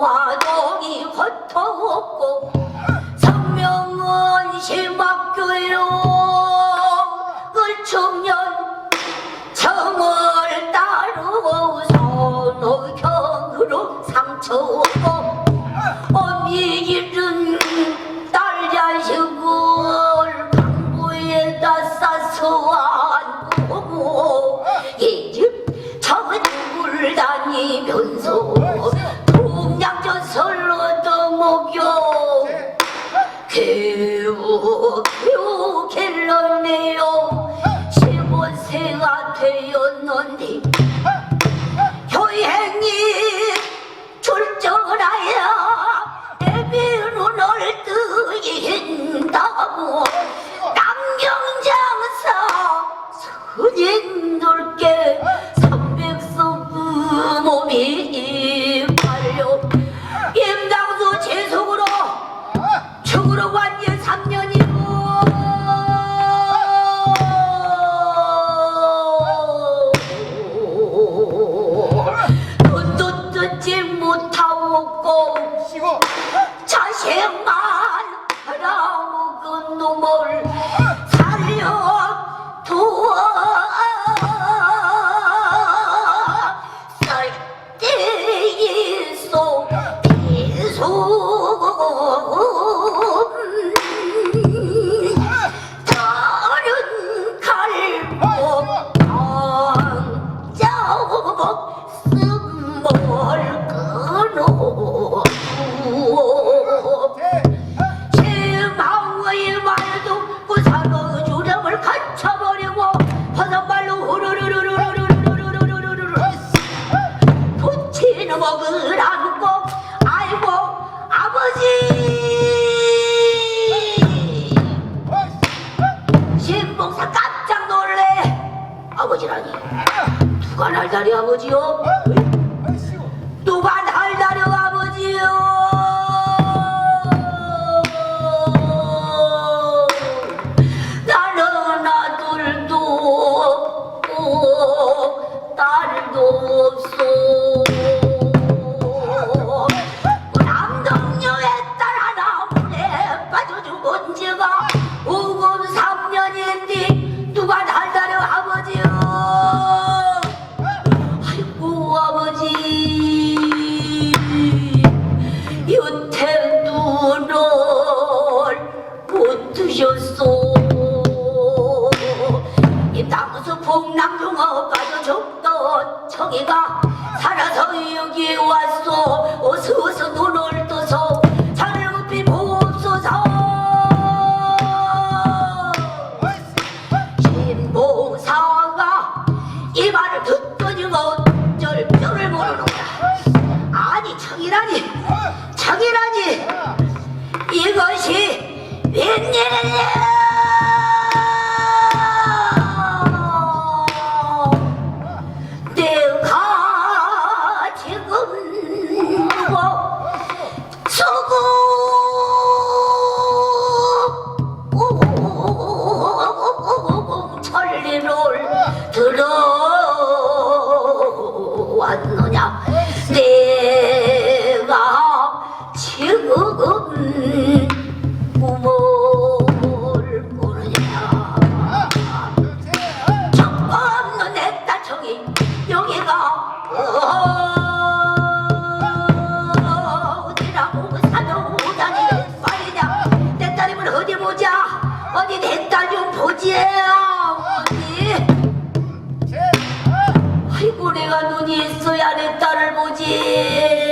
도화동이 헛없고 성명은 심학교요 을청년 정을 따르고서 노경으로 상처고 어미길은 딸 자식을 강부에다 싸서 안고 이집 저을 다니면서 들렸는데 목을 안고 아이고 아버지 신봉사 깜짝 놀래 아버지라니 누가 날 다리 아버지요? 누가 날다리 아버지요? 나는 아들도 없고 딸도 없어 청이가 살아서 여기 왔소. 어서 어서 눈을 떠서 자를 급히 보옵소서. 신봉사가 이 말을 듣더니 어쩔 뼈를 모르는구나. 아니 청이라니. 청이라니. 이것이 웬일이냐 우리가 눈이 있어야 내 딸을 보지.